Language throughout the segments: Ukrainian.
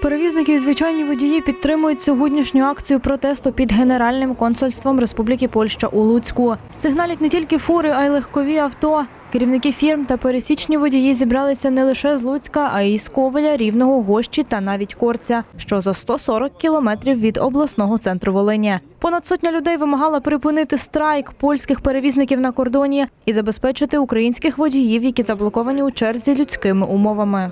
перевізники і звичайні водії підтримують сьогоднішню акцію протесту під Генеральним консульством Республіки Польща у Луцьку. Сигналять не тільки фури, а й легкові авто. Керівники фірм та пересічні водії зібралися не лише з Луцька, а й з Ковеля, Рівного, Гощі та навіть Корця, що за 140 кілометрів від обласного центру Волині. Понад сотня людей вимагала припинити страйк польських перевізників на кордоні і забезпечити українських водіїв, які заблоковані у черзі людськими умовами.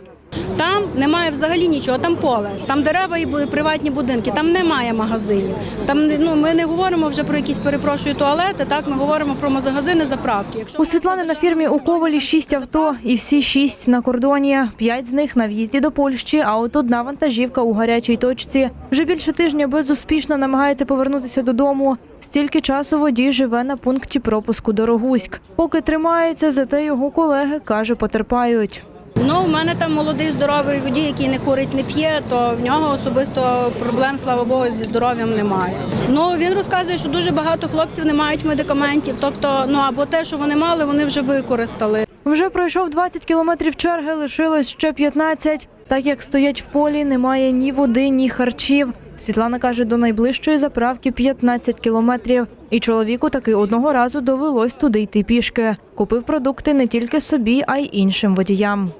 Там немає взагалі нічого, там поле, там дерева і приватні будинки, там немає магазинів. Там ну ми не говоримо вже про якісь перепрошую туалети. Так ми говоримо про магазини, заправки. Якщо У Світлани на фірмі у Ковалі шість авто, і всі шість на кордоні. П'ять з них на в'їзді до Польщі, а от одна вантажівка у гарячій точці. Вже більше тижня безуспішно намагається повернутися додому. Стільки часу водій живе на пункті пропуску Дорогуськ. Поки тримається, зате його колеги каже, потерпають. Ну в мене там молодий здоровий водій, який не курить, не п'є, то в нього особисто проблем, слава Богу, зі здоров'ям немає. Ну він розказує, що дуже багато хлопців не мають медикаментів. Тобто, ну або те, що вони мали, вони вже використали. Вже пройшов 20 кілометрів черги, лишилось ще 15. Так як стоять в полі, немає ні води, ні харчів. Світлана каже, до найближчої заправки 15 кілометрів. І чоловіку таки одного разу довелось туди йти пішки. Купив продукти не тільки собі, а й іншим водіям.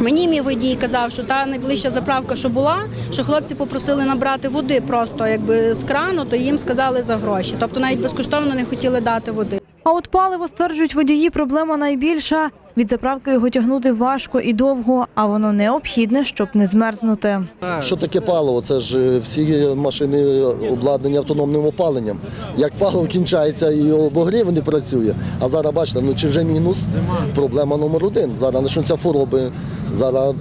Мені мій водій казав, що та найближча заправка, що була, що хлопці попросили набрати води просто якби з крану, то їм сказали за гроші. Тобто навіть безкоштовно не хотіли дати води. А от паливо стверджують водії, проблема найбільша. Від заправки його тягнути важко і довго, а воно необхідне, щоб не змерзнути. Що таке паливо? Це ж е, всі машини обладнані автономним опаленням. Як паливо кінчається і обогрів не працює. А зараз бачите, ну чи вже мінус? Проблема номер один. Зараз почнуться хвороби, зараз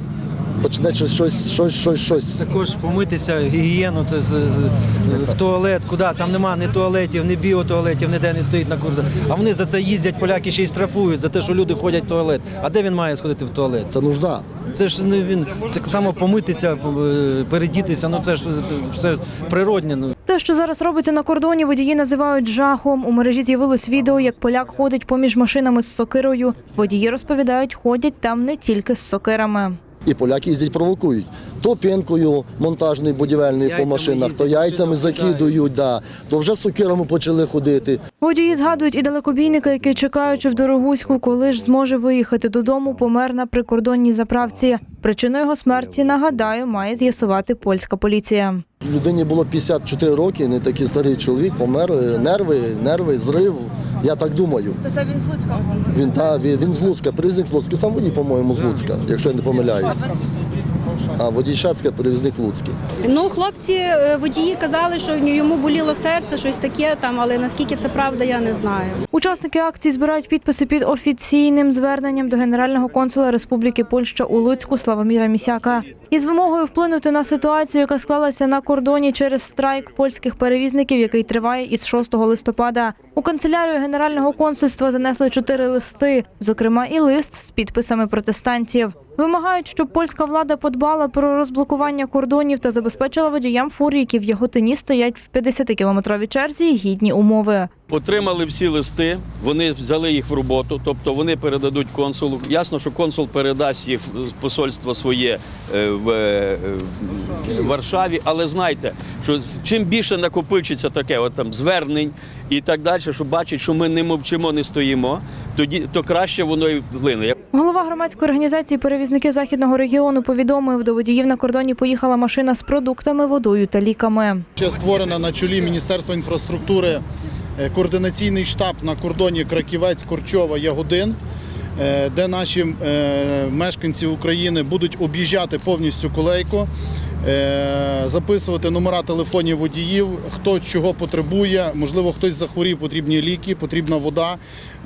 почнеться щось, щось, щось, щось. Також помитися, гігієну то з- з- в туалет, куди там нема ні туалетів, ні біотуалетів, ніде не стоїть на кордоні. А вони за це їздять, поляки ще й штрафують за те, що люди ходять в туалет. А де він має сходити в туалет? Це нужда. Це ж не він це так само помитися, е, передітися. Ну це ж це все природне. Ну. Те, що зараз робиться на кордоні, водії називають жахом. У мережі з'явилось відео, як поляк ходить поміж машинами з сокирою. Водії розповідають, ходять там не тільки з сокирами. І поляки їздять провокують. То пінкою монтажною будівельною по машинах, машинах, то яйцями закидують, да. то вже сокирами почали ходити. Водії згадують і далекобійника, який, чекаючи в Дорогуську, коли ж зможе виїхати додому, помер на прикордонній заправці. Причину його смерті, нагадаю, має з'ясувати польська поліція. Людині було 54 роки, не такий старий чоловік, помер, нерви, нерви, зрив. Я так думаю. То це він з Луцька? Він, та, він, він з Луцька, признак з Луцька, сам водій, по-моєму, з Луцька, якщо я не помиляюсь. А водій Шацька, перевізник Луцький. Ну хлопці е, водії казали, що йому боліло серце, щось таке там, але наскільки це правда, я не знаю. Учасники акції збирають підписи під офіційним зверненням до генерального консула Республіки Польща у Луцьку Славоміра Місяка із вимогою вплинути на ситуацію, яка склалася на кордоні через страйк польських перевізників, який триває із 6 листопада. У канцелярію генерального консульства занесли чотири листи, зокрема і лист з підписами протестантів. Вимагають, щоб польська влада подбала про розблокування кордонів та забезпечила водіям фур, які в Яготині стоять в 50-кілометровій черзі, гідні умови. Отримали всі листи, вони взяли їх в роботу, тобто вони передадуть консулу. Ясно, що консул передасть їх в посольство своє е, в е, Варшаві, але знайте, що чим більше накопичиться таке, от там звернень і так далі, що бачать, що ми не мовчимо, не стоїмо, тоді то краще воно і вплине. Голова громадської організації перевізники західного регіону повідомив, до водіїв на кордоні поїхала машина з продуктами, водою та ліками. Ще створена на чолі Міністерства інфраструктури е, координаційний штаб на кордоні Краківець, Корчова, Ягодин, е, де наші е, мешканці України будуть об'їжджати повністю колейку, записувати номера телефонів водіїв, хто чого потребує. Можливо, хтось захворів, потрібні ліки, потрібна вода,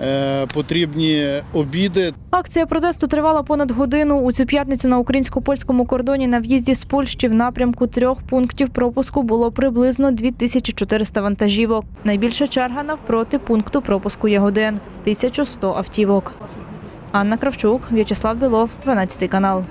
е, потрібні обіди. Акція протесту тривала понад годину. У цю п'ятницю на українсько-польському кордоні на в'їзді з Польщі в напрямку трьох пунктів пропуску було приблизно 2400 вантажівок. Найбільша черга навпроти пункту пропуску Ягодин – 1100 автівок. Анна Кравчук, В'ячеслав Білов, 12 канал.